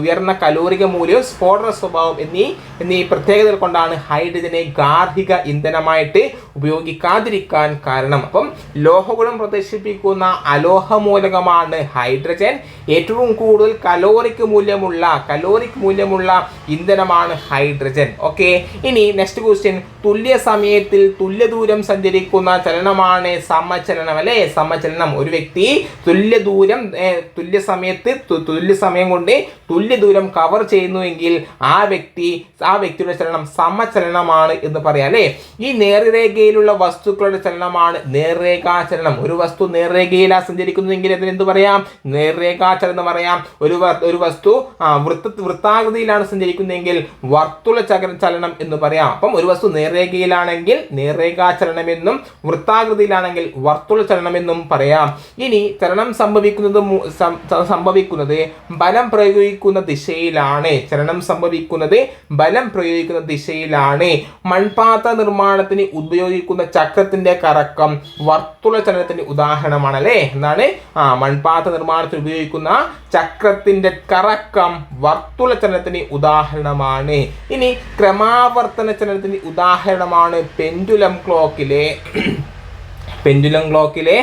S1: ഉയർന്ന കലോറിക മൂല്യം സ്ഫോടക സ്വഭാവം എന്നീ എന്നീ പ്രത്യേകതകൾ കൊണ്ടാണ് ഹൈഡ്രജനെ ഗാർഹിക ഇന്ധനമായിട്ട് ഉപയോഗിക്കാതിരിക്കാൻ കാരണം അപ്പം ലോഹഗുണം പ്രദർശിപ്പിക്കുന്ന അലോഹ മൂലകമാണ് ഹൈഡ്രജൻ ഏറ്റവും കൂടുതൽ കലോറിക് മൂല്യം മൂല്യമുള്ള കലോറിക് മൂല്യമുള്ള ഇന്ധനമാണ് ഹൈഡ്രജൻ ഓക്കെ ഇനി നെക്സ്റ്റ് ക്വസ്റ്റ്യൻ തുല്യ സമയത്തിൽ തുല്യ ദൂരം സഞ്ചരിക്കുന്ന ചലനമാണ് സമചലനം അല്ലെ സമചലനം ഒരു വ്യക്തി തുല്യ ദൂരം തുല്യ സമയത്ത് തുല്യ സമയം കൊണ്ട് തുല്യ ദൂരം കവർ ചെയ്യുന്നുവെങ്കിൽ ആ വ്യക്തി ആ വ്യക്തിയുടെ ചലനം സമചലനമാണ് എന്ന് പറയാം അല്ലെ ഈ നേർരേഖയിലുള്ള വസ്തുക്കളുടെ ചലനമാണ് നേർരേഖാചലനം ഒരു വസ്തു നേർരേഖയിലാണ് സഞ്ചരിക്കുന്നതെങ്കിൽ അതിന് എന്ത് പറയാം നേർരേഖാചലനം പറയാം ഒരു ഒരു വസ്തു വൃത്ത വൃത്താകൃതിയിലാണ് സഞ്ചരിക്കുന്നതെങ്കിൽ വർത്തുല ചകര ചലനം എന്ന് പറയാം അപ്പം ഒരു വസ്തു നേർരേഖയിലാണെങ്കിൽ നേർരേഖാചലനം എന്നും വൃത്താകൃതിയിലാണെങ്കിൽ വർത്തുല ചലനം എന്നും പറയാം ഇനി ചലനം സംഭവിക്കുന്നത് സംഭവിക്കുന്നത് ബലം പ്രയോഗിക്കുന്ന ദിശയിലാണ് ചലനം സംഭവിക്കുന്നത് ബലം പ്രയോഗിക്കുന്ന ദിശയിലാണ് മൺപാത്ര നിർമ്മാണത്തിന് ഉപയോഗിക്കുന്ന ചക്രത്തിന്റെ കറക്കം വർത്തുള ചലനത്തിന്റെ ഉദാഹരണമാണ് അല്ലേ എന്താണ് ആ മൺപാത്ര നിർമ്മാണത്തിന് ഉപയോഗിക്കുന്ന ചക്രത്തിന്റെ കറക്കം അടക്കം വർത്തുല ചലനത്തിന് ഉദാഹരണമാണ് ഇനി ക്രമാവർത്തന ചലനത്തിന് ഉദാഹരണമാണ് പെൻഡുലം ക്ലോക്കിലെ പെൻഡുലം ക്ലോക്കിലെ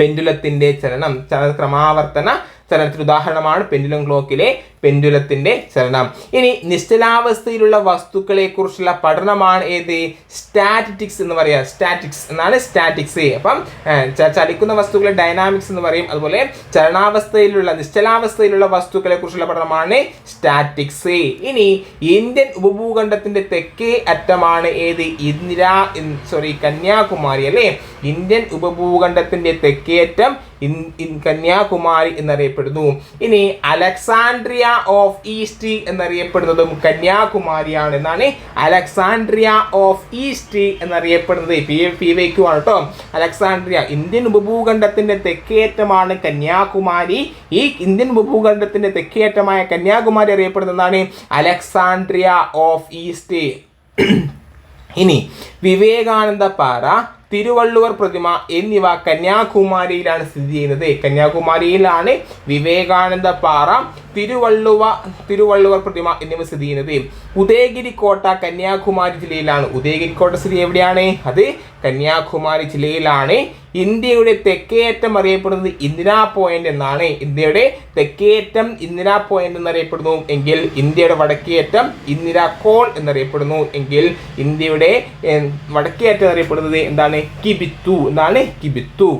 S1: പെൻഡുലത്തിന്റെ ചലനം ക്രമാവർത്തന ചലനത്തിന് ഉദാഹരണമാണ് പെൻഡുലം ക്ലോക്കിലെ പെൻഡുലത്തിന്റെ ചലനം ഇനി നിശ്ചലാവസ്ഥയിലുള്ള വസ്തുക്കളെക്കുറിച്ചുള്ള പഠനമാണ് ഏത് സ്റ്റാറ്റിക്സ് എന്ന് പറയുക സ്റ്റാറ്റിക്സ് എന്നാണ് സ്റ്റാറ്റിക്സ് അപ്പം ചലിക്കുന്ന വസ്തുക്കളെ ഡൈനാമിക്സ് എന്ന് പറയും അതുപോലെ ചലനാവസ്ഥയിലുള്ള നിശ്ചലാവസ്ഥയിലുള്ള വസ്തുക്കളെക്കുറിച്ചുള്ള പഠനമാണ് സ്റ്റാറ്റിക്സ് ഇനി ഇന്ത്യൻ ഉപഭൂഖണ്ഡത്തിന്റെ തെക്കേ അറ്റമാണ് ഏത് ഇന്ദിര സോറി കന്യാകുമാരി അല്ലേ ഇന്ത്യൻ ഉപഭൂഖണ്ഡത്തിന്റെ തെക്കേ അറ്റം കന്യാകുമാരി എന്നറിയപ്പെടുന്നു ഇനി അലക്സാൻഡ്രിയ ഓഫ് ഈസ്റ്റ് എന്നറിയപ്പെടുന്നതും കന്യാകുമാരിയാണ് എന്നാണ് അലക്സാൻഡ്രിയ ഓഫ് ഈസ്റ്റ് എന്നറിയപ്പെടുന്നത് പി പി വൈക്കു കേട്ടോ അലക്സാൻഡ്രിയ ഇന്ത്യൻ ഉപഭൂഖണ്ഡത്തിന്റെ തെക്കേറ്റമാണ് കന്യാകുമാരി ഈ ഇന്ത്യൻ ഉപഭൂഖണ്ഡത്തിന്റെ തെക്കേറ്റമായ കന്യാകുമാരി അറിയപ്പെടുന്നതാണ് അലക്സാൻഡ്രിയ ഓഫ് ഈസ്റ്റ് ഇനി വിവേകാനന്ദ പാറ തിരുവള്ളുവർ പ്രതിമ എന്നിവ കന്യാകുമാരിയിലാണ് സ്ഥിതി ചെയ്യുന്നത് കന്യാകുമാരിയിലാണ് വിവേകാനന്ദ പാറ തിരുവള്ളുവ തിരുവള്ളുവർ പ്രതിമ എന്നിവ സ്ഥിതി ചെയ്യുന്നത് ഉദയഗിരി കോട്ട കന്യാകുമാരി ജില്ലയിലാണ് ഉദയഗിരി കോട്ട സ്ഥിതി എവിടെയാണ് അത് കന്യാകുമാരി ജില്ലയിലാണ് ഇന്ത്യയുടെ തെക്കേയറ്റം അറിയപ്പെടുന്നത് ഇന്ദിരാ പോയിന്റ് എന്നാണ് ഇന്ത്യയുടെ തെക്കേയറ്റം ഇന്ദിരാ പോയിന്റ് എന്നറിയപ്പെടുന്നു എങ്കിൽ ഇന്ത്യയുടെ വടക്കേയറ്റം ഇന്ദിരാ കോൾ എന്നറിയപ്പെടുന്നു എങ്കിൽ ഇന്ത്യയുടെ വടക്കേയറ്റം അറിയപ്പെടുന്നത് എന്താണ് കിബിത്തു എന്നാണ് കിബിത്തു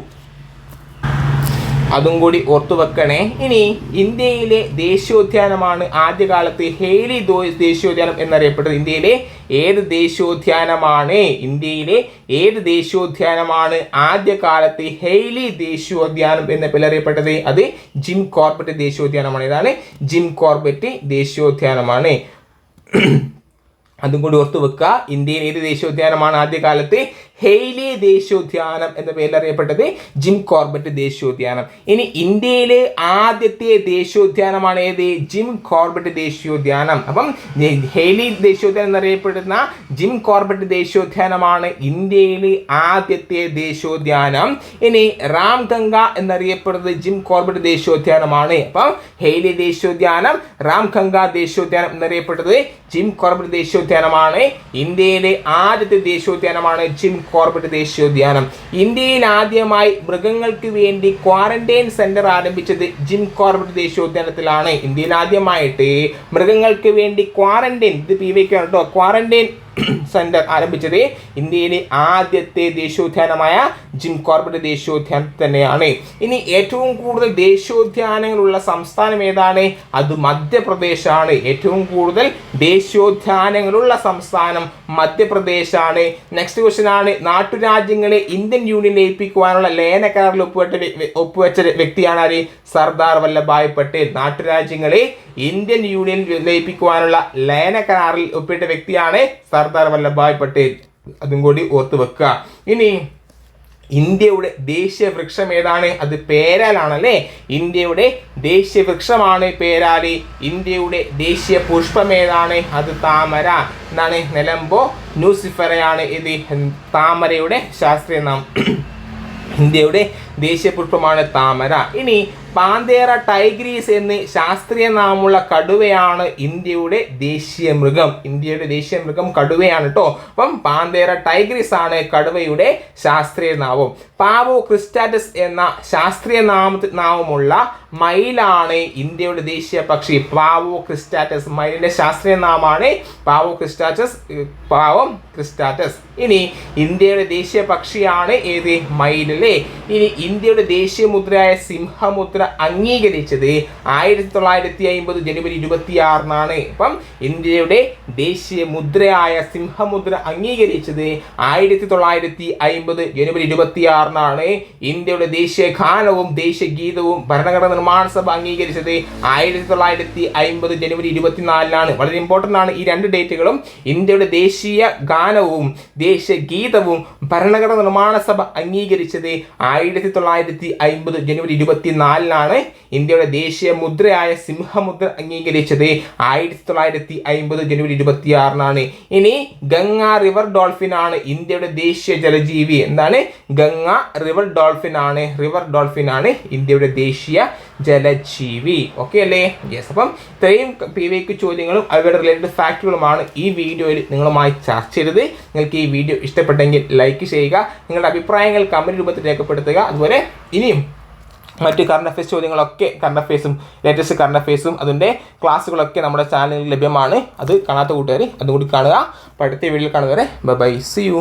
S1: അതും കൂടി ഓർത്തു വെക്കണേ ഇനി ഇന്ത്യയിലെ ദേശീയോദ്യാനമാണ് ആദ്യകാലത്ത് ഹേലി ദേശീയോദ്യാനം എന്നറിയപ്പെട്ടത് ഇന്ത്യയിലെ ഏത് ദേശീയോദ്യാനമാണ് ഇന്ത്യയിലെ ഏത് ദേശീയോദ്യാനമാണ് ആദ്യകാലത്ത് ഹെയ്ലി ദേശീയോദ്യാനം എന്ന പേരറിയപ്പെട്ടത് അത് ജിം കോർബറ്റ് ദേശീയോദ്യാനമാണ് ഇതാണ് ജിം കോർബറ്റ് ദേശീയോദ്യാനമാണ് അതും കൂടി ഓർത്തു വെക്കുക ഇന്ത്യയിൽ ഏത് ദേശീയോദ്യാനമാണ് ആദ്യകാലത്ത് ഹെയ്ലി ദേശീയോദ്യാനം എന്ന പേരിൽ അറിയപ്പെട്ടത് ജിം കോർബറ്റ് ദേശീയോദ്യാനം ഇനി ഇന്ത്യയിലെ ആദ്യത്തെ ദേശീയോദ്യാനമാണ് ഏത് ജിം കോർബറ്റ് ദേശീയോദ്യാനം അപ്പം ഹെയ്ലി ദേശീയോദ്യാനം എന്നറിയപ്പെടുന്ന ജിം കോർബറ്റ് ദേശീയോദ്യാനമാണ് ഇന്ത്യയിലെ ആദ്യത്തെ ദേശീയോദ്യാനം ഇനി റാം ഗംഗ എന്നറിയപ്പെടുന്നത് ജിം കോർബറ്റ് ദേശീയോദ്യാനമാണ് അപ്പം ഹെയ്ലി ദേശീയോദ്യാനം റാം ഗംഗ ദേശീയോദ്യാനം എന്നറിയപ്പെട്ടത് ജിം കോർബറ്റ് ദേശീയോദ്യാനമാണ് ഇന്ത്യയിലെ ആദ്യത്തെ ദേശീയോദ്യാനമാണ് ജിം കോർബറ്റ് ദേശീയോദ്യാനം ഇന്ത്യയിൽ ആദ്യമായി മൃഗങ്ങൾക്ക് വേണ്ടി ക്വാറന്റൈൻ സെന്റർ ആരംഭിച്ചത് ജിം കോർബറ്റ് ദേശീയോദ്യാനത്തിലാണ് ഇന്ത്യയിൽ ആദ്യമായിട്ട് മൃഗങ്ങൾക്ക് വേണ്ടി ക്വാറന്റൈൻ ഇത് പി വയ്ക്കാണ് കേട്ടോ ക്വാറന്റൈൻ സെൻ്റർ ആരംഭിച്ചത് ഇന്ത്യയിലെ ആദ്യത്തെ ദേശീയോദ്യാനമായ ജിം കോർബറ്റ് ദേശീയോദ്യാനം തന്നെയാണ് ഇനി ഏറ്റവും കൂടുതൽ ദേശീയോദ്യാനങ്ങളുള്ള സംസ്ഥാനം ഏതാണ് അത് മധ്യപ്രദേശാണ് ഏറ്റവും കൂടുതൽ ദേശീയോദ്യാനങ്ങളുള്ള സംസ്ഥാനം മധ്യപ്രദേശാണ് നെക്സ്റ്റ് ക്വസ്റ്റ്യൻ ആണ് നാട്ടുരാജ്യങ്ങളെ ഇന്ത്യൻ യൂണിയൻ ലയിപ്പിക്കുവാനുള്ള ലയന കരാറിൽ ഒപ്പുവെട്ട ഒപ്പുവെച്ച വ്യക്തിയാണ് ആര് സർദാർ വല്ലഭായ് പട്ടേൽ നാട്ടുരാജ്യങ്ങളെ ഇന്ത്യൻ യൂണിയൻ ലയിപ്പിക്കുവാനുള്ള ലയന കരാറിൽ ഒപ്പിട്ട വ്യക്തിയാണ് സർദാർ സർദാർ വല്ലഭായ് പട്ടേൽ അതും കൂടി ഓർത്ത് വെക്കുക ഇനി ഇന്ത്യയുടെ ദേശീയ വൃക്ഷം ഏതാണ് അത് പേരാലാണല്ലേ ഇന്ത്യയുടെ ദേശീയ വൃക്ഷമാണ് പേരാല് ഇന്ത്യയുടെ ദേശീയ പുഷ്പം ഏതാണ് അത് താമര എന്നാണ് നിലമ്പോ ന്യൂസിഫറയാണ് ഇത് താമരയുടെ ശാസ്ത്രീയ നാം ഇന്ത്യയുടെ ദേശീയ പുഷ്പമാണ് താമര ഇനി പാന്തേറ ടൈഗ്രീസ് എന്ന് ശാസ്ത്രീയ നാമുള്ള കടുവയാണ് ഇന്ത്യയുടെ ദേശീയ മൃഗം ഇന്ത്യയുടെ ദേശീയ മൃഗം കടുവയാണ് കേട്ടോ അപ്പം പാന്തേറ ടൈഗ്രീസ് ആണ് കടുവയുടെ ശാസ്ത്രീയ നാമം പാവോ ക്രിസ്റ്റാറ്റസ് എന്ന ശാസ്ത്രീയ നാമ നാമമുള്ള മയിലാണ് ഇന്ത്യയുടെ ദേശീയ പക്ഷി പാവോ ക്രിസ്റ്റാറ്റസ് മയിലിന്റെ ശാസ്ത്രീയ നാമമാണ് പാവോ ക്രിസ്റ്റാറ്റസ് പാവം ക്രിസ്റ്റാറ്റസ് ഇനി ഇന്ത്യയുടെ ദേശീയ പക്ഷിയാണ് ഏത് മയിലല്ലേ ഇനി ഇന്ത്യയുടെ ദേശീയ മുദ്രയായ സിംഹമുദ്ര അംഗീകരിച്ചത് ആയിരത്തി തൊള്ളായിരത്തി അമ്പത് ജനുവരി ആറിനാണ് അപ്പം ഇന്ത്യയുടെ ദേശീയ മുദ്രയായ സിംഹമുദ്ര അംഗീകരിച്ചത് ആയിരത്തി തൊള്ളായിരത്തി അമ്പത് ജനുവരി ആറിനാണ് ഇന്ത്യയുടെ ദേശീയ ഗാനവും ദേശീയ ഗീതവും ഭരണഘടന നിർമ്മാണ സഭ അംഗീകരിച്ചത് ആയിരത്തി തൊള്ളായിരത്തി അമ്പത് ജനുവരി ഇരുപത്തിനാലിനാണ് വളരെ ഇമ്പോർട്ടൻ്റ് ആണ് ഈ രണ്ട് ഡേറ്റുകളും ഇന്ത്യയുടെ ദേശീയ ഗാനവും ദേശീയ ഗീതവും ഭരണഘടന നിർമ്മാണ സഭ അംഗീകരിച്ചത് ആയിരത്തി തൊള്ളായിരത്തി അൻപത് ജനുവരി ഇരുപത്തിനാലിനാണ് ഇന്ത്യയുടെ ദേശീയ മുദ്രയായ സിംഹമുദ്ര അംഗീകരിച്ചത് ആയിരത്തി തൊള്ളായിരത്തി അൻപത് ജനുവരി ഇരുപത്തിയാറിനാണ് ഇനി ഗംഗ റിവർ ഡോൾഫിൻ ആണ് ഇന്ത്യയുടെ ദേശീയ ജലജീവി എന്താണ് ഗംഗ റിവർ ഡോൾഫിൻ ആണ് റിവർ ഡോൾഫിൻ ആണ് ഇന്ത്യയുടെ ദേശീയ ജലജീവി ഓക്കെ അല്ലേ യെസ് അപ്പം ഇത്രയും പി വി ക്യു ചോദ്യങ്ങളും അവരുടെ റിലേറ്റഡ് ഫാക്റ്റുകളുമാണ് ഈ വീഡിയോയിൽ നിങ്ങളുമായി ചർച്ച ചെയ്തത് നിങ്ങൾക്ക് ഈ വീഡിയോ ഇഷ്ടപ്പെട്ടെങ്കിൽ ലൈക്ക് ചെയ്യുക നിങ്ങളുടെ അഭിപ്രായങ്ങൾ കമൻറ്റ് രൂപത്തിൽ രേഖപ്പെടുത്തുക അതുപോലെ ഇനിയും മറ്റ് കറണ്ട് അഫയേഴ്സ് ചോദ്യങ്ങളൊക്കെ കറണ്ട് അഫയേഴ്സും ലേറ്റസ്റ്റ് കറണ്ട് അഫയേഴ്സും അതിൻ്റെ ക്ലാസ്സുകളൊക്കെ നമ്മുടെ ചാനലിൽ ലഭ്യമാണ് അത് കാണാത്ത കൂട്ടുകാർ അതുകൂടി കാണുക അപ്പോൾ അടുത്ത വീഡിയോയിൽ വരെ ബൈ സി യു